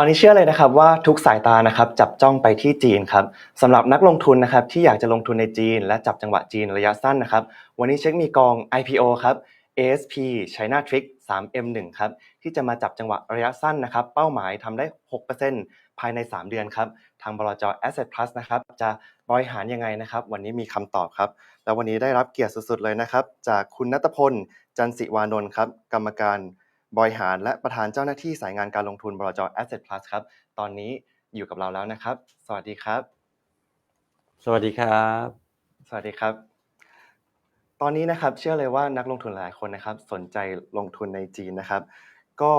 อนนี้เชื่อเลยนะครับว่าทุกสายตานะครับจับจ้องไปที่จีนครับสำหรับนักลงทุนนะครับที่อยากจะลงทุนในจีน และจับจังหวะจีนระยะสั้นนะครับวันนี้เช็คมีกอง IPO ครับ ASP China Trick 3M1 ครับที่จะมาจับจังหวะระยะสั้นนะครับเป้าหมายทำได้ 6%ภายใน 3 เดือนครับทางบลจ Asset Plus นะครับจะบริหารยังไงนะครับวันนี้มีคำตอบครับแล้ววันนี้ได้รับเกียรติสุดๆเลยนะครับจากคุณนัตพลจันทร์ศิวานนท์ครับกรรมการ บริหารและประธานเจ้าหน้าที่สายงานการลงทุนบลจ Asset Plus ครับ ตอนนี้อยู่กับเราแล้วนะครับ สวัสดีครับ สวัสดีครับ สวัสดีครับ ตอนนี้นะครับเชื่อเลยว่านักลงทุนหลายคนนะครับ สนใจลงทุนในจีนนะครับ ก็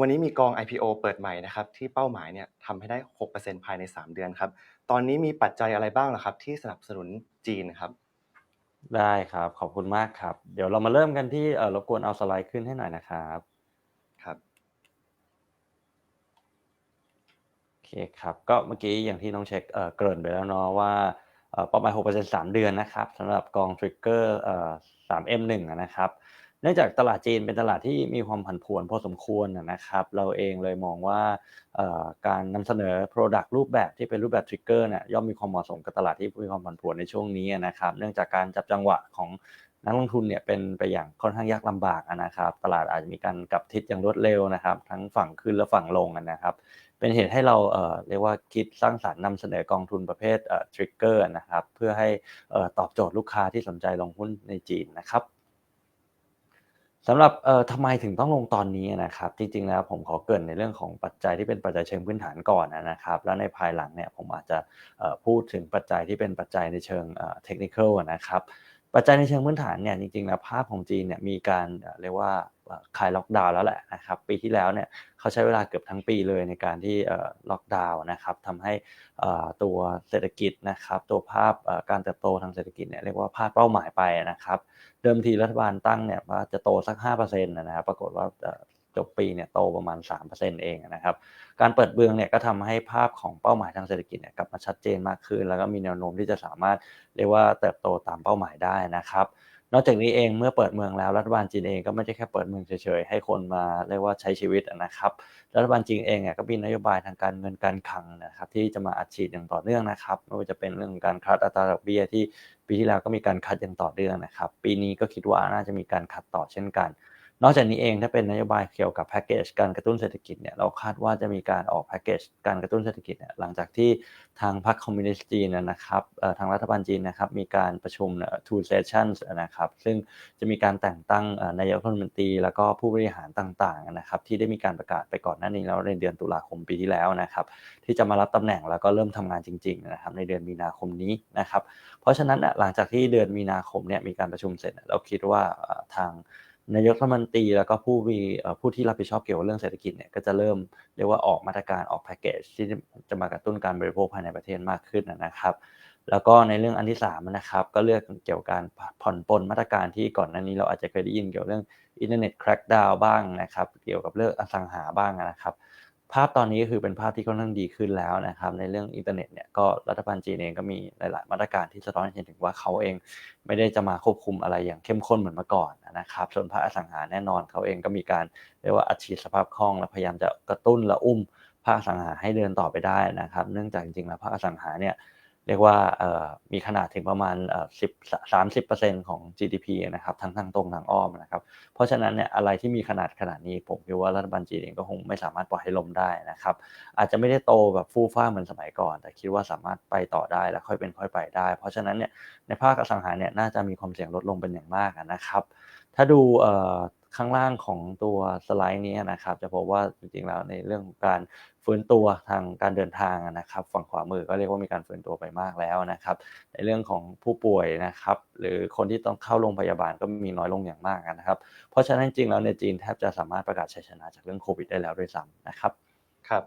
วันนี้มีกอง IPO เปิดใหม่นะครับ ที่เป้าหมายเนี่ยทำให้ได้ 6%ภายใน 3 เดือนครับ ตอนนี้มีปัจจัยอะไรบ้างล่ะครับ ที่สนับสนุนจีนครับ ได้ครับ ขอบคุณมากครับ เดี๋ยวเรามาเริ่มกันที่เอ่อรบกวนเอาสไลด์ขึ้นให้หน่อยนะครับ ครับ โอเคครับ ก็เมื่อกี้อย่างที่น้องเช็คเอ่อเกริ่นไปแล้วเนาะว่าเอ่อเป้าหมาย6% 3เดือนนะครับสำหรับกองทริกเกอร์เอ่อ 3M1 อะนะครับ เนื่องจากตลาดจีนเป็นตลาดที่มีความผันผวนพอสมควรนะครับ เราเองเลยมองว่าการนำเสนอ Product รูปแบบที่เป็นรูปแบบทริกเกอร์เนี่ยย่อมมีความเหมาะสมกับตลาดที่มีความผันผวนในช่วงนี้นะครับ เนื่องจากการจับจังหวะของนักลงทุนเนี่ยเป็นไปอย่างค่อนข้างยากลำบากนะครับ ตลาดอาจจะมีการกลับทิศอย่างรวดเร็วนะครับ ทั้งฝั่งขึ้นและฝั่งลงนะครับเป็นเหตุให้เราเรียกว่าคิดสร้างสรรค์นำเสนอกองทุนประเภททริกเกอร์นะครับ เพื่อให้ตอบโจทย์ลูกค้าที่สนใจลงหุ้นในจีนนะครับ สำหรับเอ่อทำไมถึงต้องลงตอนนี้นะครับ จริงๆแล้วผมขอเกริ่นในเรื่องของปัจจัยที่เป็นปัจจัยเชิงพื้นฐานก่อนนะครับ แล้วในภายหลังเนี่ยผมอาจจะพูดถึงปัจจัยที่เป็นปัจจัยในเชิงเอ่อเทคนิคนะครับปัจจัยในเชิงพื้นฐานเนี่ยจริงๆแล้วภาพของจีนเนี่ยมีการเรียกว่า คลายล็อกดาวน์แล้วแหละนะครับปีที่แล้วเนี่ยเขาใช้เวลาเกือบทั้งปีเลยในการที่ล็อกดาวน์นะครับทำให้ตัวเศรษฐกิจนะครับตัวภาพการเติบโตทางเศรษฐกิจเนี่ยเรียกว่าพลาดเป้าหมายไปนะครับเดิมทีรัฐบาลตั้งเนี่ยว่าจะโตสัก5%นะครับปรากฏว่าจบปีเนี่ยโตประมาณ 3%เองนะครับ การเปิดเบืองเนี่ยก็ทำให้ภาพของเป้าหมายทางเศรษฐกิจเนี่ยกลับมาชัดเจนมากขึ้น แล้วก็มีแนวโน้มที่จะสามารถเรียกว่าเติบโตตามเป้าหมายได้นะครับ นอกจากนี้เองเมื่อเปิดเมืองแล้วรัฐบาลจีนเองก็ไม่ใช่แค่เปิดเมืองเฉยๆให้คนมาเรียกว่าใช้ชีวิตนะครับรัฐบาลจีนเองก็มีนโยบายทางการเงินการคลังนะครับที่จะมาอัดฉีดอย่างต่อเนื่องนะครับไม่ว่าจะเป็นเรื่องการคัดอัตราดอกเบี้ยที่ปีที่แล้วก็มีการคัดอย่างต่อเนื่องนะครับปีนี้ก็คิดว่าน่าจะมีการคัดต่อเช่นกัน นอกจากนี้เองถ้าเป็นนโยบายเกี่ยวกับแพ็กเกจการกระตุ้นเศรษฐกิจเนี่ยเราคาดว่าจะมีการออกแพ็กเกจการกระตุ้นเศรษฐกิจเนี่ยหลังจากที่ทางพรรคคอมมิวนิสต์จีนนะครับทางรัฐบาลจีนนะครับมีการประชุม two sessions นะครับซึ่งจะมีการแต่งตั้งนายกรัฐมนตรีแล้วก็ผู้บริหารต่างๆนะครับที่ได้มีการประกาศไปก่อนหน้านี้แล้วในเดือนตุลาคมปีที่แล้วนะครับที่จะมารับตำแหน่งแล้วก็เริ่มทำงานจริงๆนะครับในเดือนมีนาคมนี้นะครับเพราะฉะนั้นน่ะหลังจากที่เดือนมีนาคมเนี่ยมีการประชุมเสร็จเราคิดว่าทาง นายกรัฐมนตรีแล้วก็ผู้มีผู้ที่รับผิดชอบเกี่ยวกับเรื่องเศรษฐกิจเนี่ยก็จะเริ่มเรียกว่าออกมาตรการออกแพ็กเกจที่จะมากระตุ้นการบริโภคภายในประเทศมากขึ้นนะครับ แล้วก็ในเรื่องอันที่3นะครับก็เลือกเกี่ยวกับการผ่อนปลนมาตรการที่ก่อนหน้านี้เราอาจจะเคยได้ยินเกี่ยวกับเรื่องอินเทอร์เน็ตแครกดาวบ้างนะครับเกี่ยวกับเรื่องอสังหาบ้างนะครับ ภาพตอนนี้ก็คือเป็นภาพที่ค่อนข้างดีขึ้นแล้วนะครับ ในเรื่องอินเทอร์เน็ตเนี่ยก็รัฐบาลจีนเองก็มีหลาย ๆ มาตรการที่สะท้อนให้เห็นถึงว่าเขาเองไม่ได้จะมาควบคุมอะไรอย่างเข้มข้นเหมือนเมื่อก่อนนะครับ ส่วนภาคอสังหาแน่นอนเขาเองก็มีการเรียกว่าอัดฉีดสภาพคล่องและพยายามจะกระตุ้นและอุ้มภาคอสังหาให้เดินต่อไปได้นะครับ เนื่องจากจริงๆแล้วภาคอสังหาเนี่ย เรียกว่ามีขนาดถึงประมาณเอ่อ10 30%ของ GDP นะครับทั้งทางตรงทางอ้อมนะครับ เพราะฉะนั้นเนี่ยอะไรที่มีขนาดขนาดนี้ ผมคิดว่ารัฐบาลจีนเองก็คงไม่สามารถปล่อยให้ล้มได้นะครับ อาจจะไม่ได้โตแบบฟู่ฟ้าเหมือนสมัยก่อน แต่คิดว่าสามารถไปต่อได้และค่อยเป็นค่อยไปได้ เพราะฉะนั้นเนี่ยในภาคอสังหาเนี่ยน่าจะมีความเสี่ยงลดลงเป็นอย่างมากนะครับ ถ้าดู ข้างล่างของตัวสไลด์นี้นะครับ จะพบว่าจริงๆแล้วในเรื่องของการฟื้นตัวทางการเดินทางนะครับ ฝั่งขวามือก็เรียกว่ามีการฟื้นตัวไปมากแล้วนะครับ ในเรื่องของผู้ป่วยนะครับ หรือคนที่ต้องเข้าโรงพยาบาลก็มีน้อยลงอย่างมากนะครับ เพราะฉะนั้นจริงๆแล้วในจีนแทบจะสามารถประกาศชัยชนะจากเรื่องโควิดได้แล้วด้วยซ้ำนะครับครับ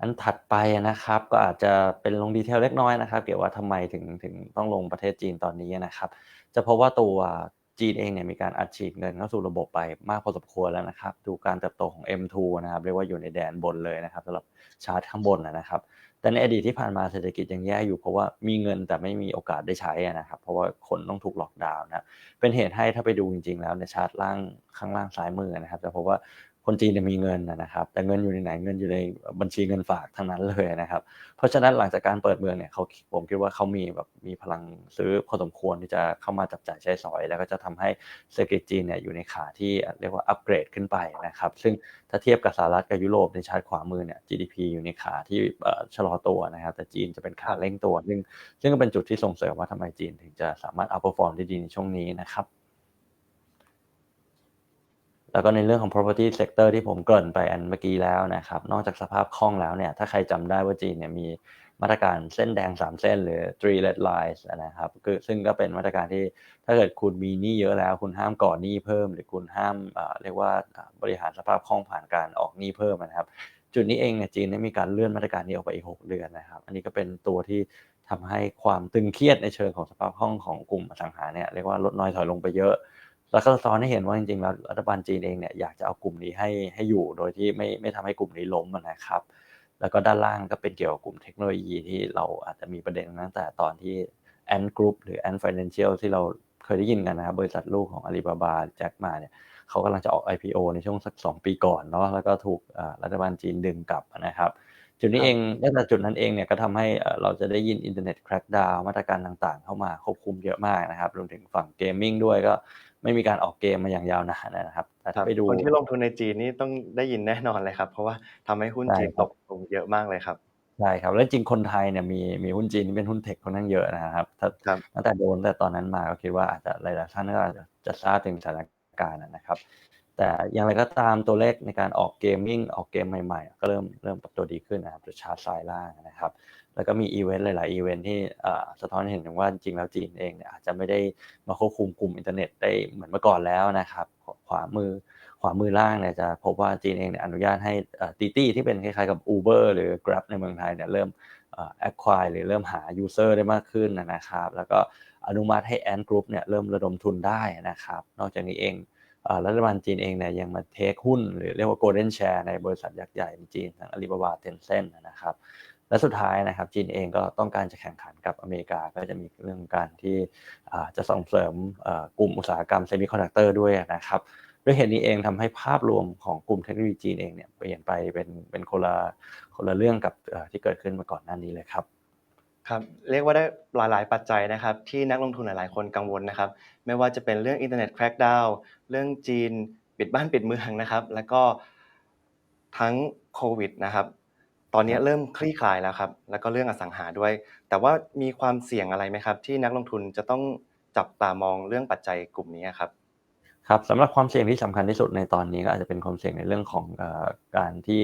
อันถัดไปนะครับก็อาจจะเป็นลงดีเทลเล็กน้อยนะครับ เกี่ยวว่าทำไมถึงถึงต้องลงประเทศจีนตอนนี้นะครับ จะพบว่าตัว จีนเองเนี่ยมีการอัดฉีดเงินเข้าสู่ระบบไปมากพอสมควรแล้วนะครับ ดูการเติบโตของ M2 นะครับ เรียกว่าอยู่ในแดนบนเลยนะครับสำหรับชาร์ตข้างบนนะครับ แต่ในอดีตที่ผ่านมาเศรษฐกิจยังแย่อยู่เพราะว่ามีเงินแต่ไม่มีโอกาสได้ใช้นะครับ เพราะว่าคนต้องถูกล็อกดาวน์นะครับเป็นเหตุให้ถ้าไปดูจริงๆแล้วในชาร์ตล่างข้างล่างซ้ายมือนะครับจะพบว่า คนจีนมีเงินนะครับ แต่เงินอยู่ในไหนเงินอยู่ในบัญชีเงินฝากทั้งนั้นเลยนะครับ เพราะฉะนั้นหลังจากการเปิดเมืองเนี่ยเขาผมคิดว่าเขามีแบบมีพลังซื้อพอสมควรที่จะเข้ามาจับจ่ายใช้สอย แล้วก็จะทำให้เศรษฐกิจจีนเนี่ยอยู่ในขาที่เรียกว่าอัปเกรดขึ้นไปนะครับ ซึ่งถ้าเทียบกับสหรัฐกับยุโรปในชาร์ตขวามือเนี่ย GDP อยู่ในขาที่ชะลอตัวนะครับ แต่จีนจะเป็นขาเร่งตัว ซึ่งซึ่งก็เป็นจุดที่ส่งเสริมว่าทำไมจีนถึงจะสามารถ outperform ได้ดีในช่วงนี้นะครับ แล้วก็ในเรื่องของ property sector ที่ผมเกริ่นไปอันเมื่อกี้แล้วนะครับ นอกจากสภาพคล่องแล้วเนี่ย ถ้าใครจำได้ว่าจีนเนี่ยมีมาตรการเส้นแดง 3 เส้นหรือ three red lines นะครับคือซึ่งก็เป็นมาตรการที่ถ้าเกิดคุณมีหนี้เยอะแล้ว คุณห้ามก่อหนี้เพิ่ม หรือคุณห้ามเรียกว่าบริหารสภาพคล่องผ่านการออกหนี้เพิ่มนะครับ จุดนี้เองเนี่ยจีนได้มีการเลื่อนมาตรการนี้ออกไปอีก 6 เดือนนะครับ อันนี้ก็เป็นตัวที่ทำให้ความตึงเครียดในเชิงของสภาพคล่องของกลุ่มอสังหาเนี่ยเรียกว่าลดน้อยถอยลงไปเยอะ แล้วก็สะท้อนให้เห็นว่าจริงๆแล้วรัฐบาลจีนเองเนี่ยอยากจะเอากลุ่มนี้ให้ให้อยู่โดยที่ไม่ไม่ทำให้กลุ่มนี้ล้มนะครับ แล้วก็ด้านล่างก็เป็นเกี่ยวกับกลุ่มเทคโนโลยีที่เราอาจจะมีประเด็นตั้งแต่ตอนที่ Ant Group หรือ Ant Financial ที่เราเคยได้ยินกันนะครับบริษัทลูกของ Alibaba แจ็คมาเนี่ยเขากำลังจะออก IPO ในช่วงสัก 2 ปีก่อนเนาะแล้วก็ถูกรัฐบาลจีนดึงกลับนะครับจุดนี้เองตั้งแต่จุดนั้นเองเนี่ยก็ทำให้เราจะได้ยินอินเทอร์เน็ตแครกดาวมาตรการต่างๆ เข้ามาควบคุมเยอะมากนะครับ รวมถึงฝั่งเกมมิ่งด้วยก็ ไม่มีการออกเกมมาอย่างยาวนานนะครับแต่ถ้าไปดูคนที่ลงทุนในจีนนี่ต้องได้ยินแน่นอนเลยครับ เพราะว่าทำให้หุ้นจีนตกลงเยอะมากเลยครับใช่ครับแล้วจริงคนไทยเนี่ยมีมีหุ้นจีนที่เป็นหุ้นเทคคนนั้นเยอะนะครับถ้าตั้งแต่โดนแต่ตอนนั้นมาก็คิดว่าอาจจะหลายๆท่านก็อาจจะจะทราบถึงสถานการณ์นะครับ แต่อย่างไรก็ตามตัวเลขในการออกเกมมิ่งออกเกมใหม่ๆ ก็เริ่มเริ่มปรับตัวดีขึ้นนะครับจะชาร์จสายล่างนะครับ แล้วก็มีอีเวนต์หลาย ๆ อีเวนต์ที่สะท้อนเห็นถึงว่าจริงๆแล้วจีนเองเนี่ยอาจจะไม่ได้มาควบคุมกลุ่มอินเทอร์เน็ตได้เหมือนเมื่อก่อนแล้วนะครับ ขวามือขวามือล่างเนี่ยจะพบว่าจีนเองเนี่ยอนุญาตให้ตีตี้ที่เป็นคล้าย ๆ กับ Uber หรือ Grab ในเมืองไทยเนี่ยเริ่มแอคควายหรือเริ่มหา user ได้มากขึ้นนะครับ แล้วก็อนุมัติให้ Ant Group เนี่ยเริ่มระดมทุนได้นะครับ นอกจากนี้เองรัฐบาลจีนเองเนี่ยยังมาเทคหุ้น หรือเรียกว่า golden share ในบริษัทยักษ์ใหญ่ในจีนทั้ง Alibaba Tencent นะครับ และสุดท้ายนะครับจีนเองก็ต้องการจะแข่งขันกับอเมริกาก็จะมีเรื่องการที่จะส่งเสริมกลุ่มอุตสาหกรรมเซมิคอนดักเตอร์ด้วยนะครับด้วยเหตุนี้เองทำให้ภาพรวมของกลุ่มเทคโนโลยีจีนเองเนี่ยเปลี่ยนไปเป็นเป็นคนละคนละเรื่องกับที่เกิดขึ้นมาก่อนหน้านี้เลยครับครับเรียกว่าได้หลายๆปัจจัยนะครับ ที่นักลงทุนหลายๆคนกังวลนะครับ ไม่ว่าจะเป็นเรื่องอินเทอร์เน็ตแครกดาวเรื่องจีนปิดบ้านปิดเมืองนะครับ แล้วก็ทั้งโควิดนะครับ ตอนนี้เริ่มคลี่คลายแล้วครับ แล้วก็เรื่องอสังหาด้วย แต่ว่ามีความเสี่ยงอะไรไหมครับ ที่นักลงทุนจะต้องจับตามองเรื่องปัจจัยกลุ่มนี้ครับ ครับ สำหรับความเสี่ยงที่สำคัญที่สุดในตอนนี้ ก็อาจจะเป็นความเสี่ยงในเรื่องของการที่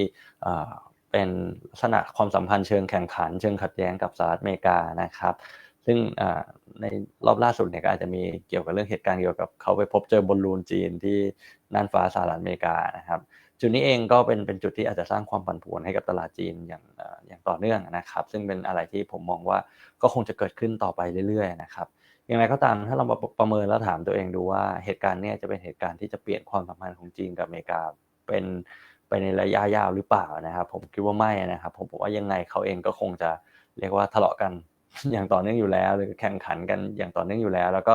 เป็นลักษณะความสัมพันธ์เชิงแข่งขัน เชิงขัดแย้งกับสหรัฐอเมริกานะครับ ซึ่งในรอบล่าสุดเนี่ย ก็อาจจะมีเกี่ยวกับเรื่องเหตุการณ์เกี่ยวกับเขาไปพบเจอ บอลลูนจีนที่น่านฟ้าสหรัฐอเมริกานะครับ จุดนี้เองก็เป็นเป็นจุดที่อาจจะสร้างความผันผวนให้กับตลาดจีนอย่างอย่างต่อเนื่องนะครับ ซึ่งเป็นอะไรที่ผมมองว่าก็คงจะเกิดขึ้นต่อไปเรื่อยๆนะครับอย่างไรก็ตามถ้าเราประเมินแล้วถามตัวเองดูว่าเหตุการณ์นี้จะเป็นเหตุการณ์ที่จะเปลี่ยนความสัมพันธ์ของจีนกับอเมริกาเป็นไปในระยะยาวหรือเปล่านะครับ ผมคิดว่าไม่นะครับ ผมบอกว่ายังไงเขาเองก็คงจะเรียกว่าทะเลาะกันอย่างต่อเนื่องอยู่แล้ว หรือแข่งขันกันอย่างต่อเนื่องอยู่แล้ว แล้วก็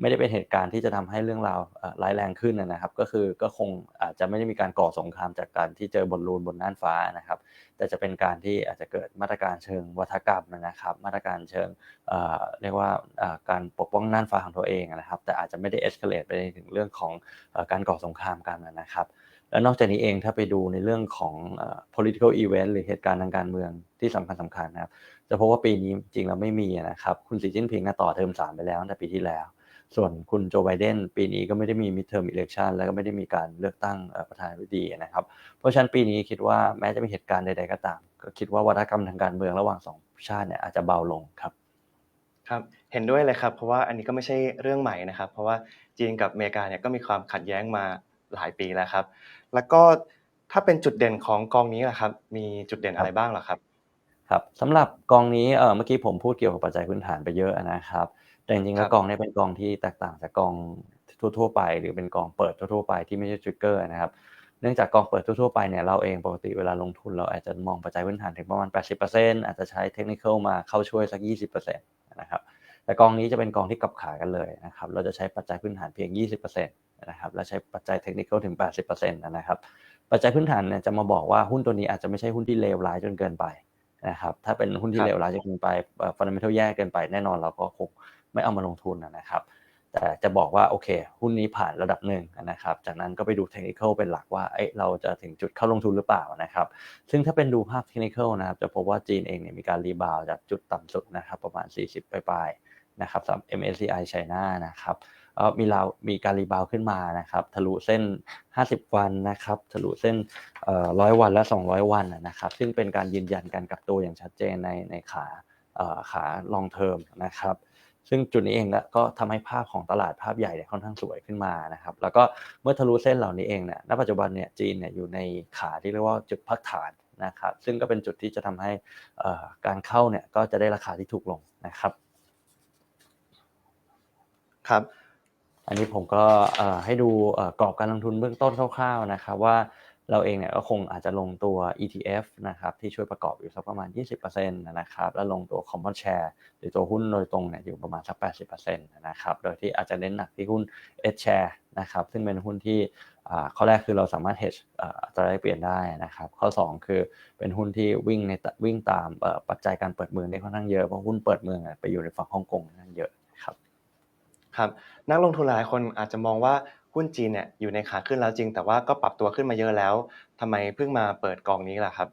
ไม่ได้เป็นเหตุการณ์ที่จะทำให้เรื่องราวร้ายแรงขึ้นนะครับ ก็คือก็คงอาจจะไม่ได้มีการก่อสงครามจากการที่เจอบอลลูนบนน่านฟ้านะครับ แต่จะเป็นการที่อาจจะเกิดมาตรการเชิงวัฒกรรมนะครับ มาตรการเชิงเรียกว่าการปกป้องน่านฟ้าของตัวเองนะครับ แต่อาจจะไม่ได้เอ็กซ์เคเลตไปถึงเรื่องของการก่อสงครามกันนะครับแล้วนอกจากนี้เองถ้าไปดูในเรื่องของ political event หรือเหตุการณ์ทางการเมืองที่สำคัญสำคัญนะครับจะพบว่าปีนี้จริงเราไม่มีนะครับ คุณสีจิ้นผิงต่อเทอม3ไปแล้วตั้งแต่ปีที่แล้ว ส่วนคุณโจไบเดนปีนี้ก็ไม่ได้มีมิดเทอร์มอิเล็กชันแล้วก็ไม่ได้มีการเลือกตั้งประธานาธิบดีนะครับ เพราะฉะนั้นปีนี้คิดว่าแม้จะมีเหตุการณ์ใดๆก็ตาม ก็คิดว่าวัฒกรรมทางการเมืองระหว่างสองชาติเนี่ยอาจจะเบาลงครับครับเห็นด้วยเลยครับ เพราะว่าอันนี้ก็ไม่ใช่เรื่องใหม่นะครับ เพราะว่าจีนกับอเมริกาเนี่ยก็มีความขัดแย้งมาหลายปีแล้วครับ แล้วก็ถ้าเป็นจุดเด่นของกองนี้ละครับ มีจุดเด่นอะไรบ้างหรอครับครับสำหรับกองนี้เออเมื่อกี้ผมพูดเกี่ยวกับปัจจัยพื้นฐานไปเยอะนะครับ แต่จริงๆแล้วกองนี้เป็นกองที่แตกต่างจากกองทั่ว ๆ ไป หรือเป็นกองเปิดทั่วๆไปที่ไม่ใช่ทริกเกอร์นะครับเนื่องจากกองเปิดทั่วๆไปเนี่ยเราเองปกติเวลาลงทุนเราอาจจะมองปัจจัยพื้นฐานถึงประมาณ 80%อาจจะใช้เทคนิคมาเข้าช่วยสัก 20%นะครับแต่กองนี้จะเป็นกองที่กลับขากันเลยนะครับเราจะใช้ปัจจัยพื้นฐานเพียง 20%นะครับและใช้ปัจจัยเทคนิคถึง 80%นะครับปัจจัยพื้นฐานเนี่ยจะมาบอกว่าหุ้นตัวนี้อาจจะไม่ใช่หุ้นที่เลวร้ายจนเกินไปนะครับถ้าเป็นหุ้นที่ครับเลวร้ายจนเกินไปฟันเดเมนทัลแย่เกินไปแน่นอนเราก็คง ไม่เอามาลงทุนนะครับแต่จะบอกว่าโอเค หุ้นนี้ผ่านระดับหนึ่งนะครับ จากนั้นก็ไปดูเทคนิคเป็นหลักว่าเอ้เราจะถึงจุดเข้าลงทุนหรือเปล่านะครับ ซึ่งถ้าเป็นดูภาพเทคนิคนะครับ จะพบว่าจีนเองเนี่ยมีการรีบาวจากจุดต่ำสุดนะครับ ประมาณ 40 ปลายๆนะครับสำหรับ MSCI China นะครับมีเรามีการรีบาวขึ้นมานะครับ ทะลุเส้น 50 วันนะครับ ทะลุเส้นเอ่อ100วันและ 200 วันนะครับ ซึ่งเป็นการยืนยันการกลับตัวอย่างชัดเจนในในขาขา long term นะครับ ซึ่งจุดนี้เองเนี่ยก็ทำให้ภาพของตลาดภาพใหญ่เนี่ยค่อนข้างสวยขึ้นมานะครับ แล้วก็เมื่อทะลุเส้นเหล่านี้เองเนี่ย ณ ปัจจุบันเนี่ยจีนเนี่ยอยู่ในขาที่เรียกว่าจุดพักฐานนะครับ ซึ่งก็เป็นจุดที่จะทำให้เอ่อการเข้าเนี่ยก็จะได้ราคาที่ถูกลงนะครับ ครับ อันนี้ผมก็เอ่อให้ดูเอ่อกรอบการลงทุนเบื้องต้นคร่าวๆนะครับว่า เราเองเนี่ยก็คงอาจจะลงตัว ETF นะครับที่ช่วยประกอบอยู่สักประมาณ 20%นะครับแล้วลงตัว Common Share หรือตัวหุ้นโดยตรงเนี่ยอยู่ประมาณสัก 80%นะครับโดยที่อาจจะเน้นหนักที่หุ้น H Share นะครับซึ่งเป็นหุ้นที่ข้อแรกคือเราสามารถ hedge อัตราแลกเปลี่ยนได้นะครับ ข้อ 2 คือเป็นหุ้นที่วิ่งในวิ่งตามปัจจัยการเปิดเมืองได้ค่อนข้างเยอะเพราะหุ้นเปิดเมืองไปอยู่ในฝั่งฮ่องกงค่อนข้างเยอะครับครับนักลงทุนหลายคนอาจจะมองว่า หุ้นจีนเนี่ยอยู่ในขาขึ้นแล้วจริง แต่ว่าก็ปรับตัวขึ้นมาเยอะแล้วทำไมเพิ่งมาเปิดกองนี้ล่ะครับ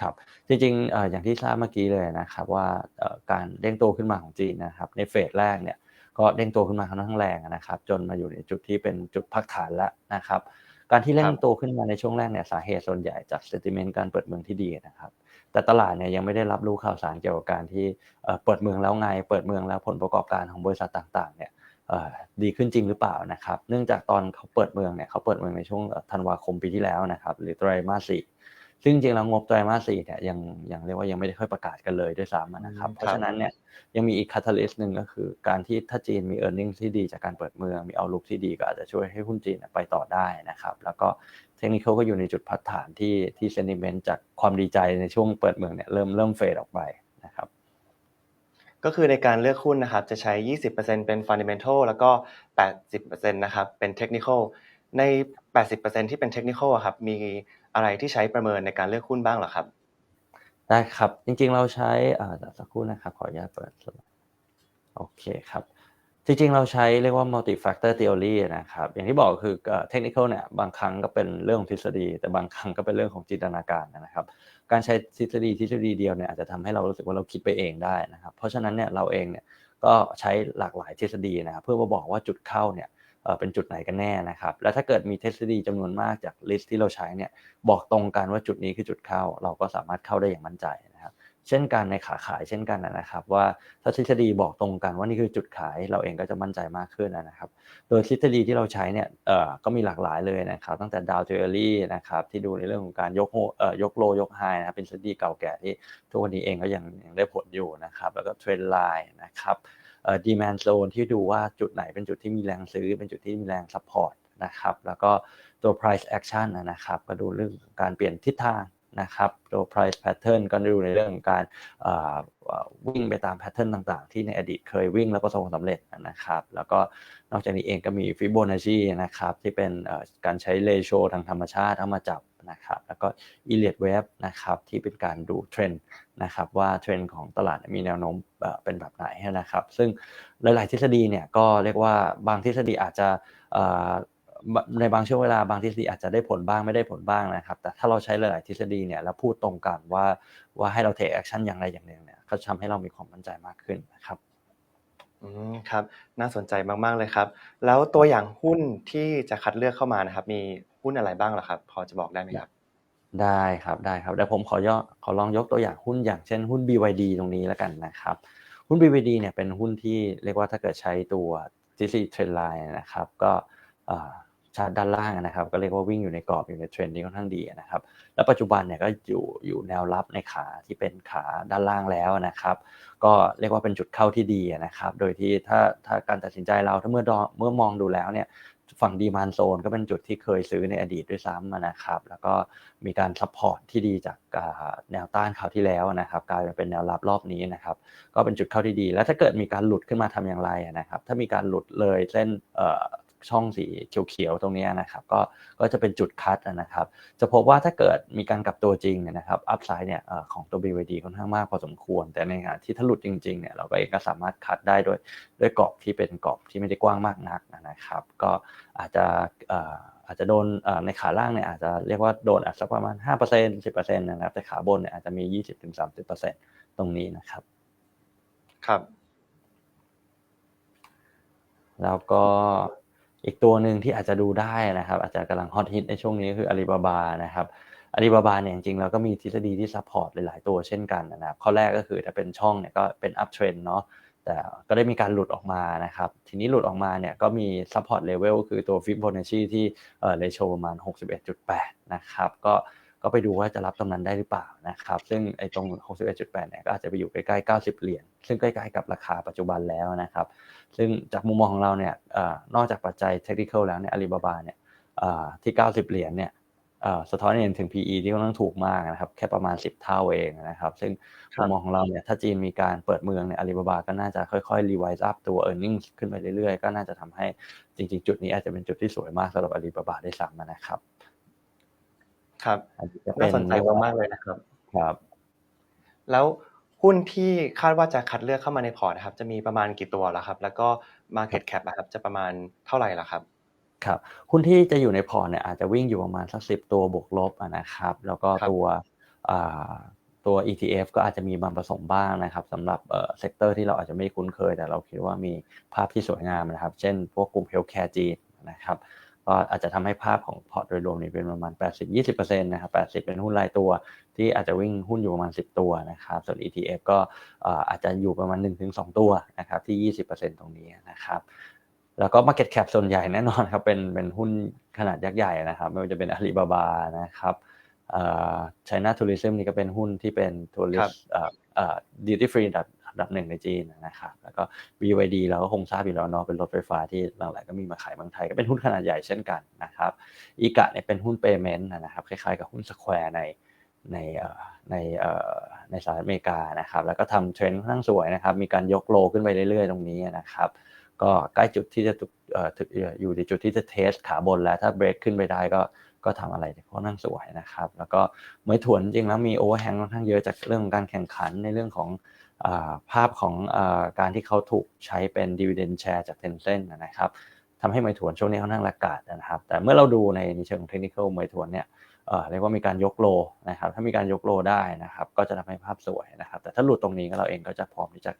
ครับจริงๆเอ่ออย่างที่ทราบเมื่อกี้เลยนะครับว่าเอ่อการเด้งตัวขึ้นมาของจีนนะครับในเฟสแรกเนี่ยก็เด้งตัวขึ้นมาค่อนข้างแรงนะครับ จนมาอยู่ในจุดที่เป็นจุดพักฐานแล้วนะครับ การที่เร่คงรับตัวขึ้นมาในช่วงแรกเนี่ยสาเหตุส่วนใหญ่จาก sentiment การเปิดเมืองที่ดีนะครับ แต่ตลาดเนี่ยยังไม่ได้รับรู้ข่าวสารเกี่ยวกับการที่เอ่อเปิดเมืองแล้วไง เปิดเมืองแล้วผลประกอบการของบริษัทต่างๆเนี่ยเอ่อ ดีขึ้นจริงหรือเปล่านะครับ เนื่องจากตอนเขาเปิดเมืองเนี่ยเขาเปิดเมืองในช่วงเอ่อธันวาคมปีที่แล้วนะครับหรือไตรมาสสี่ซึ่งจริงๆแล้วงบไตรมาสสี่เนี่ยยังยังเรียกว่ายังไม่ได้ค่อยประกาศกันเลยด้วยซ้ำอะนะครับอืมเพราะฉะนั้นเนี่ยยังมีอีกคาตาลิสต์หนึ่งก็คือ การที่ถ้าจีนมี e a r n i n g ที่ดีจากการเปิดเมืองมีเอาลุกที่ดีก็อาจจะช่วยให้หุ้นจีนไปต่อได้นะครับ แล้วก็เทคนิคก็อยู่ในจุดพักฐานที่ที่เซนิเมนต์จากความดีใจในช่วงเปิดเมืองเนี่ยเริ่มเริ่มเฟดออกไปนะครับ ก็คือในการเลือกหุ้นนะครับจะใช้ 20%เป็น fundamental แล้วก็ 80%นะครับเป็น technical ใน 80%ที่เป็น technical ครับมีอะไรที่ใช้ประเมินในการเลือกหุ้นบ้างหรอครับ ได้ครับ จริงๆเราใช้อ่าสักครู่นะครับขออนุญาตเปิดสไลด์โอเคครับจริงๆ เราใช้เรียกว่า multi factor theory นะครับ อย่างที่บอกคือเอ่อ technical เนี่ยบางครั้งก็เป็นเรื่องของทฤษฎี แต่บางครั้งก็เป็นเรื่องของจินตนาการนะครับ การใช้ทฤษฎีทฤษฎีเดียวเนี่ยอาจจะทำให้เรารู้สึกว่าเราคิดไปเองได้นะครับ เพราะฉะนั้นเนี่ยเราเองเนี่ยก็ใช้หลากหลายทฤษฎีนะครับเพื่อมาบอกว่าจุดเข้าเนี่ยเป็นจุดไหนกันแน่นะครับ แล้วถ้าเกิดมีทฤษฎีจำนวนมากจากลิสต์ที่เราใช้เนี่ยบอกตรงกันว่าจุดนี้คือจุดเข้า เราก็สามารถเข้าได้อย่างมั่นใจนะครับ เช่นกันในขาขายเช่นกันนะครับ ว่าถ้าทฤษฎีบอกตรงกันว่านี่คือจุดขายเราเองก็จะมั่นใจมากขึ้นนะครับ โดยทฤษฎีที่เราใช้เนี่ยเอ่อก็มีหลากหลายเลยนะครับ ตั้งแต่ดาวเทอรี่นะครับที่ดูในเรื่องของการยกโฮเอ่อยกโลยกไฮนะครับเป็นทฤษฎีเก่าแก่ที่ทุกวันนี้เองก็ยังยังได้ผลอยู่นะครับ แล้วก็เทรนไลน์นะครับเอ่อดีแมนโซนที่ดูว่าจุดไหนเป็นจุดที่มีแรงซื้อ เป็นจุดที่มีแรงซัพพอร์ตนะครับแล้วก็ตัว price action นะครับ ก็ดูเรื่องการเปลี่ยนทิศทาง นะครับตัว price pattern ก็ดูในเรื่องของการวิ่งไปตาม pattern ต่างๆ ที่ในอดีตเคยวิ่งแล้วประสบความสำเร็จนะครับ แล้วก็นอกจากนี้เองก็มี Fibonacci นะครับที่เป็นการใช้เลโชทางธรรมชาติเอามาจับนะครับ แล้วก็ Elliott Wave นะครับที่เป็นการดูเทรนด์นะครับว่าเทรนด์ของตลาดมีแนวโน้มเป็นแบบไหนนะครับ ซึ่งหลายๆทฤษฎีเนี่ยก็เรียกว่าบางทฤษฎีอาจจะ ในบางช่วงเวลาบางทฤษฎีอาจจะได้ผลบ้างไม่ได้ผลบ้างนะครับ แต่ถ้าเราใช้หลายๆทฤษฎีเนี่ยแล้วพูดตรงกันว่าว่าให้เรา take action อย่างใดอย่างหนึ่งเนี่ยก็จะทำให้เรามีความมั่นใจมากขึ้นนะครับอืมครับน่าสนใจมากๆเลยครับ แล้วตัวอย่างหุ้นที่จะคัดเลือกเข้ามานะครับ มีหุ้นอะไรบ้างเหรอครับ พอจะบอกได้ไหมครับได้ครับได้ครับเดี๋ยวผมขอย่อขอลองยกตัวอย่างหุ้นอย่างเช่นหุ้น BYD ตรงนี้แล้วกันนะครับ หุ้น BYD เนี่ยเป็นหุ้นที่เรียกว่าถ้าเกิดใช้ตัวทฤษฎีเทรนไลน์นะครับ ก็เอ่อ ชาร์ตด้านล่างนะครับ ก็เรียกว่าวิ่งอยู่ในกรอบอยู่ในเทรนด์ที่ค่อนข้างดีนะครับ แล้วปัจจุบันเนี่ยก็อยู่อยู่แนวรับในขาที่เป็นขาด้านล่างแล้วนะครับ ก็เรียกว่าเป็นจุดเข้าที่ดีนะครับ โดยที่ถ้าถ้าการตัดสินใจเราถ้าเมื่อเมื่อมองดูแล้วเนี่ยฝั่งดีมานโซนก็เป็นจุดที่เคยซื้อในอดีตด้วยซ้ำนะครับ แล้วก็มีการซัพพอร์ตที่ดีจากแนวต้านคราวที่แล้วนะครับกลายเป็นแนวรับรอบนี้นะครับ ก็เป็นจุดเข้าที่ดี แล้วถ้าเกิดมีการหลุดขึ้นมาทำอย่างไรนะครับ ถ้ามีการหลุดเลยเส้น ช่องสีเขียวๆตรงเนี้ยนะครับก็ก็จะเป็นจุดคัดนะครับ จะพบว่าถ้าเกิดมีการกลับตัวจริงเนี่ยนะครับอัพไซด์เนี่ยเอ่อของตัว BYD ค่อนข้างมากพอสมควร แต่ในขณะที่ถ้าหลุดจริงๆเนี่ยเราก็เองก็สามารถคัดได้โดยด้วยกรอบที่เป็นกรอบที่ไม่ได้กว้างมากนักนะครับ ก็อาจจะเอ่ออาจจะโดนเอ่อในขาล่างเนี่ยอาจจะเรียกว่าโดนอาจจะประมาณ 5% 10%นะครับแต่ขาบนเนี่ยอาจจะมี 20-30%ตรงนี้นะครับ ครับ แล้วก็ อีกตัวหนึ่งที่อาจจะดูได้นะครับ อาจจะกำลังฮอตฮิตในช่วงนี้ก็คืออาลีบาบานะครับอาลีบาบาเนี่ยจริงๆแล้วก็มีทฤษฎีที่ซัพพอร์ตหลายๆตัวเช่นกันนะครับ ข้อแรกก็คือถ้าเป็นช่องเนี่ยก็เป็นอัพเทรนเนาะแต่ก็ได้มีการหลุดออกมานะครับ ทีนี้หลุดออกมาเนี่ยก็มีซัพพอร์ตเลเวลคือตัวฟิบโบนัชชีที่เอ่อเลโชประมาณ 61.8 นะครับ ก็ ก็ไปดูว่าจะรับตรงนั้นได้หรือเปล่านะครับ ซึ่งไอ้ตรง 61.8 เนี่ยก็อาจจะไปอยู่ใกล้ๆ 90 เหรียญ ซึ่งใกล้ๆ กับราคาปัจจุบันแล้วนะครับ ซึ่งจากมุมมองของเราเนี่ยอนอกจากปัจจัยเทคนิคแล้วเนี่ยอาลีบาบาเนี่ยที่ 90 เหรียญเนี่ยสะท้อนเห็นถึง PE ที่ค่อนข้างถูกมากนะครับ แค่ประมาณ 10 เท่าเองนะครับ ซึ่งมุมมองของเราเนี่ย ถ้าจีนมีการเปิดเมืองเนี่ยอาลีบาบาก็น่าจะค่อยๆ revise up ตัว earnings ขึ้นไปเรื่อยๆ ก็น่าจะทำให้จริงๆ จุดนี้อาจจะเป็นจุดที่สวยมากสำหรับอาลีบาบาได้ซ้ำนะครับ ครับอันนี้จะเป็น่านสนใจมากๆเลยนะครับ ครับ แล้วหุ้นที่คาดว่าจะคัดเลือกเข้ามาในพอร์ตนะครับ จะมีประมาณกี่ตัวแล้วครับ แล้วก็ Market Cap อะครับ จะประมาณเท่าไหร่ล่ะครับ ครับหุ้นที่จะอยู่ในพอร์ตเนี่ยอาจจะวิ่งอยู่ประมาณสักสิตัวบวกลบอะนะครับ แล้วก็ครับตัวอ่าตัว ETF ก็อาจจะมีบางผสมบ้างนะครับสำหรับเอ่อเซกเตอร์ที่เราอาจจะไม่คุ้นเคย แต่เราคิดว่ามีภาพที่สวยงามนะครับ เช่น พวกกลุ่ม Healthcare จีนนะครับ ก็อาจจะทำให้ภาพของพอร์ตโดยรวมนี่เป็นประมาณ 80-20%นะครับ80 เป็นหุ้นรายตัว ที่อาจจะวิ่งหุ้นอยู่ประมาณ 10 ตัวนะครับ ส่วน ETF ก็เอ่ออาจจะอยู่ประมาณ 1-2 ตัวนะครับที่ 20%ตรงนี้นะครับแล้วก็ Market Cap ส่วนใหญ่แน่นอนครับเป็นเป็นหุ้นขนาดยักษ์ใหญ่นะครับ ไม่ว่าจะเป็น Alibaba นะครับเอ่อ China Tourism นี่ก็เป็นหุ้นที่เป็นครับ tourist เอ่อเอ่อ duty free อันดับ อันดับหนึ่งในจีนนะครับแล้วก็ BYD เราก็คงทราบอยู่แล้วเนาะเป็นรถไฟฟ้าที่หลังๆก็มีมาขายเมืองไทยก็เป็นหุ้นขนาดใหญ่เช่นกันนะครับอีกะเนี่ยเป็นหุ้น payment นะครับคล้ายๆกับหุ้น Square ในในในในสหรัฐอเมริกานะครับแล้วก็ทำเทรนด์ค่อนข้างสวยนะครับมีการยกโลขึ้นไปเรื่อยๆ ตรงนี้นะครับก็ใกล้จุดที่จะถูกอยู่ในจุดที่จะเทสขาบนแล้วถ้าเบรกขึ้นไปได้ก็ก็ทำอะไรค่อนข้างสวยนะครับ แล้วก็เมื่อถวนจริงแล้วมีโอเวอร์แฮงค่อนข้างเยอะจากเรื่องของการแข่งขันในเรื่องของ ภาพของอาการที่เขาถูกใช้เป็น dividend share จาก Tencent นะครับทำให้เมยถวนช่วงนี้ค่อนข้างระกาดนะครับ แต่เมื่อเราดูในในเชิงของเทคนิคเมยถวนเนี่ยเอ่อเรียกว่ามีการยกโลนะครับ ถ้ามีการยกโลได้นะครับ ก็จะทำให้ภาพสวยนะครับ แต่ถ้าหลุดตรงนี้ก็เราเองก็จะพร้อมที่จะ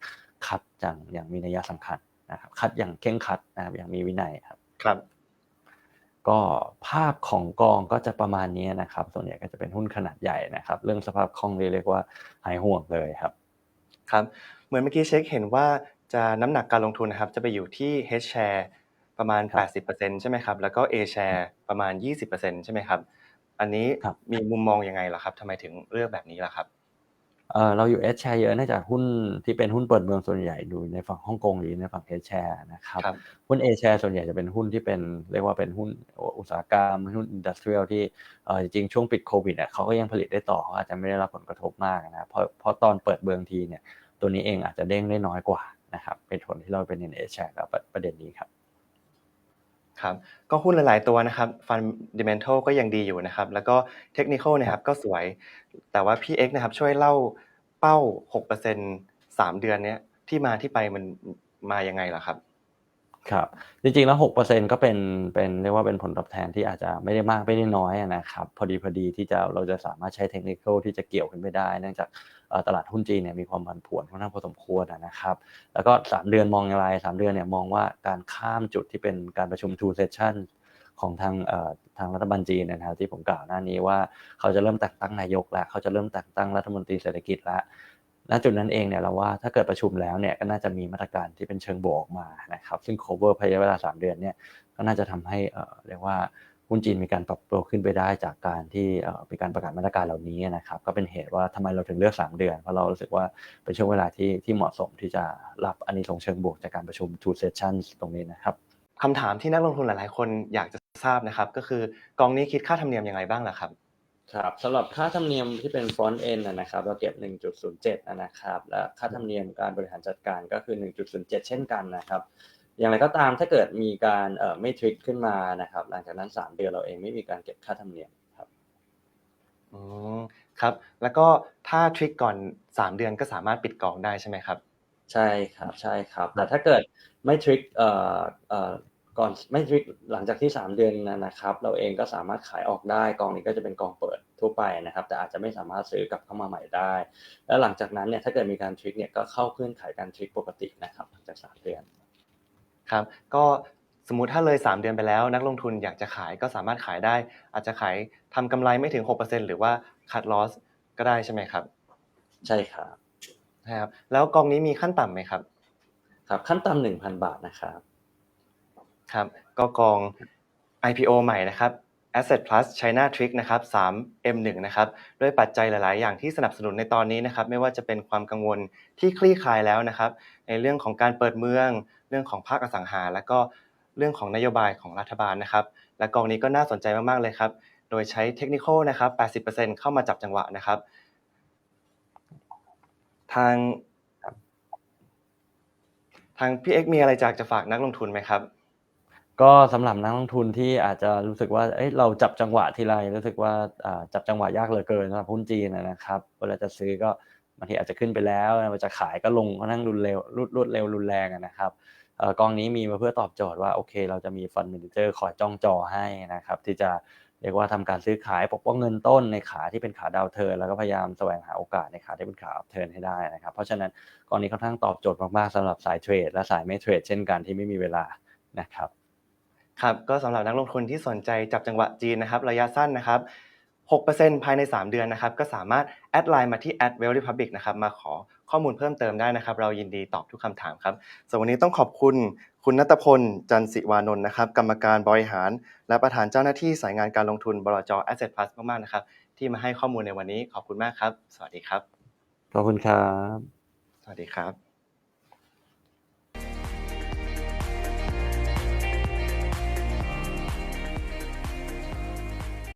คัดอย่างอย่างมีนัยสำคัญนะครับ คัดอย่างเคร่งครัดนะครับอย่างมีวินัยครับ ครับ ก็ภาพของกองก็จะประมาณนี้นะครับ ส่วนใหญ่ก็จะเป็นหุ้นขนาดใหญ่นะครับ เรื่องสภาพคล่องเรียกว่าหายห่วงเลยครับ ครับเหมือนเมื่อกี้เช็คเห็นว่าจะน้ำหนักการลงทุนนะครับจะไปอยู่ที่ H share ประมาณครับ80%ใช่ไหมครับแล้วก็ A share ประมาณ 20%ใช่ไหมครับอันนี้ครับมีมุมมองยังไงล่ะครับทำไมถึงเลือกแบบนี้ล่ะครับ เอ่อเราอยู่เอชแชร์เยอะเนื่องจากหุ้นที่เป็นหุ้นเปิดเมืองส่วนใหญ่ดูในฝั่งฮ่องกงหรือในฝั่งเอชแชร์นะครับครับหุ้นเอแชร์ส่วนใหญ่จะเป็นหุ้นที่เป็นเรียกว่าเป็นหุ้นอุตสาหกรรมหุ้นอินดัสเทรียลที่เอ่อจริงๆช่วงปิดโควิดเนี่ยเขาก็ยังผลิตได้ต่อเขาอาจจะไม่ได้รับผลกระทบมากนะครับเพราะเพราะตอนเปิดเมืองทีเนี่ยตัวนี้เองอาจจะเด้งได้น้อยกว่านะครับเป็นผลที่เราเป็นเอแชร์กับประเด็นนี้ครับ ครับก็หุ้นหลาย ๆ ตัวนะครับฟันดิเมนทัลก็ยังดีอยู่นะครับ แล้วก็เทคนิคอลนะครับก็สวย แต่ว่าพี่เอ็กนะครับช่วยเล่าเป้า 6% 3 เดือนเนี้ยที่มาที่ไปมันมายังไงล่ะครับ ครับ จริงๆแล้ว6%ก็เป็นเป็นเรียกว่าเป็นผลตอบแทนที่อาจจะไม่ได้มากไม่ได้น้อยนะครับ พอดีพอดีที่จะเราจะสามารถใช้เทคนิคที่จะเกี่ยวขึ้นไปได้ เนื่องจากตลาดหุ้นจีนเนี่ยมีความผันผวนค่อนข้างพอสมควรนะครับ แล้วก็ 3 เดือนมองอย่างไร 3 เดือนเนี่ยมองว่าการข้ามจุดที่เป็นการประชุม two session ของทางทางรัฐบาลจีนนะครับที่ผมกล่าวหน้านี้ว่าเขาจะเริ่มแต่งตั้งนายกแล้วเขาจะเริ่มแต่งตั้งรัฐมนตรีเศรษฐกิจแล้ว ณจุดนั้นเองเนี่ยเราว่าถ้าเกิดประชุมแล้วเนี่ยก็น่าจะมีมาตรการที่เป็นเชิงบวกออกมานะครับซึ่ง cover ภายในเวลา 3 เดือนเนี่ยก็น่าจะทำให้เอ่อเรียกว่าหุ้นจีนมีการปรับตัวขึ้นไปได้จากการที่เอ่อมีการประกาศมาตรการเหล่านี้นะครับก็เป็นเหตุว่าทำไมเราถึงเลือก 3 เดือน เพราะเรารู้สึกว่าเป็นช่วงเวลาที่ที่เหมาะสมที่จะรับอันนี้ส่งส์เชิงบวกจากการประชุม two sessions ตรงนี้นะครับคำถามที่นักลงทุนหลาย ๆ คนอยากจะทราบนะครับก็คือกองนี้คิดค่าธรรมเนียมยังไงบ้างล่ะครับ ครับสำหรับค่าธรรมเนียมที่เป็น front end นะนะครับ เราเก็บ 1.07 นะครับ และค่าธรรมเนียมการบริหารจัดการก็คือ 1.07 เช่นกันนะครับ อย่างไรก็ตามถ้าเกิดมีการเอ่อไม่ทริกขึ้นมานะครับ หลังจากนั้น 3 เดือนเราเองไม่มีการเก็บค่าธรรมเนียมครับอืมครับ แล้วก็ถ้าทริกก่อน 3 เดือนก็สามารถปิดกองได้ใช่ไหมครับ ใช่ครับใช่ครับ แต่ถ้าเกิดไม่ทริกเอ่อเอ่อ ก่อนไม่ทริกหลังจากที่ 3 เดือนนะนะครับ เราเองก็สามารถขายออกได้กองนี้ก็จะเป็นกองเปิดทั่วไปนะครับ แต่อาจจะไม่สามารถซื้อกลับเข้ามาใหม่ได้ แล้วหลังจากนั้นเนี่ยถ้าเกิดมีการทริกเนี่ยก็เข้าเงื่อนไขการทริกปกตินะครับหลังจาก 3 เดือนครับก็สมมุติถ้าเลย 3 เดือนไปแล้ว นักลงทุนอยากจะขายก็สามารถขายได้ อาจจะขายทำกำไรไม่ถึง 6%หรือว่า cut loss ก็ได้ใช่ไหมครับ ใช่ครับนะครับแล้วกองนี้มีขั้นต่ำไหมครับ ครับขั้นต่ำหนึ่งพันบาทนะครับ ครับก็กอง IPO ใหม่นะครับ Asset Plus China Trick นะครับ 3M1 นะครับ ด้วยปัจจัยหลาย ๆ อย่างที่สนับสนุนในตอนนี้นะครับ ไม่ว่าจะเป็นความกังวลที่คลี่คลายแล้วนะครับ ในเรื่องของการเปิดเมือง เรื่องของภาคอสังหา และก็เรื่องของนโยบายของรัฐบาลนะครับ และกองนี้ก็น่าสนใจมาก ๆ เลยครับ โดยใช้เทคนิคนะครับ 80%เข้ามาจับจังหวะนะครับ ทาง ทางพี่เอ็กมีอะไรจากจะฝากนักลงทุนไหมครับ ก็สำหรับนักลงทุนที่อาจจะรู้สึกว่าเอ้ยเราจับจังหวะทีไรรู้สึกว่าจับจังหวะยากเหลือเกินสำหรับหุ้นจีนนะครับเวลาจะซื้อก็บางทีอาจจะขึ้นไปแล้วเวลาจะขายก็ลงค่อนข้างรุนเร็วรวดรวดเร็วรุนแรงนะครับเอ่อกองนี้มีมาเพื่อตอบโจทย์ว่าโอเค เราจะมีฟัน d มนเจอร์คอยจ้องจอให้นะครับที่จะเรียกว่าทำการซื้อขายปกป้องเงินต้นในขาที่เป็นขาดาวเทิร์นแล้วก็พยายามแสวงหาโอกาสในขาที่เป็นขาอัพเทิร์นให้ได้นะครับเพราะฉะนั้นกองนี้ค่อนข้างตอบโจทย์มากๆสำหรับสายเทรดและสายไม่เทรดเช่นกันที่ไม่มีเวลานะครับ ครับก็สำหรับนักลงทุนที่สนใจจับจังหวะจีนนะครับระยะสั้นนะครับ 6%ภายใน 3 เดือนนะครับก็สามารถแอดไลน์มาที่ a d w e l l Republic นะครับมาขอข้อมูลเพิ่มเติมได้นะครับ เรายินดีตอบทุกคำถามครับส่วนวันนี้ต้องขอบคุณคุณนัตพล จันทร์ศิวานนท์นะครับ กรรมการบริหาร และประธานเจ้าหน้าที่สายงานการลงทุนบลจ Asset Plus มากๆนะครับ ที่มาให้ข้อมูลในวันนี้ขอบคุณมากครับ สวัสดีครับ ขอบคุณครับ สวัสดีครับ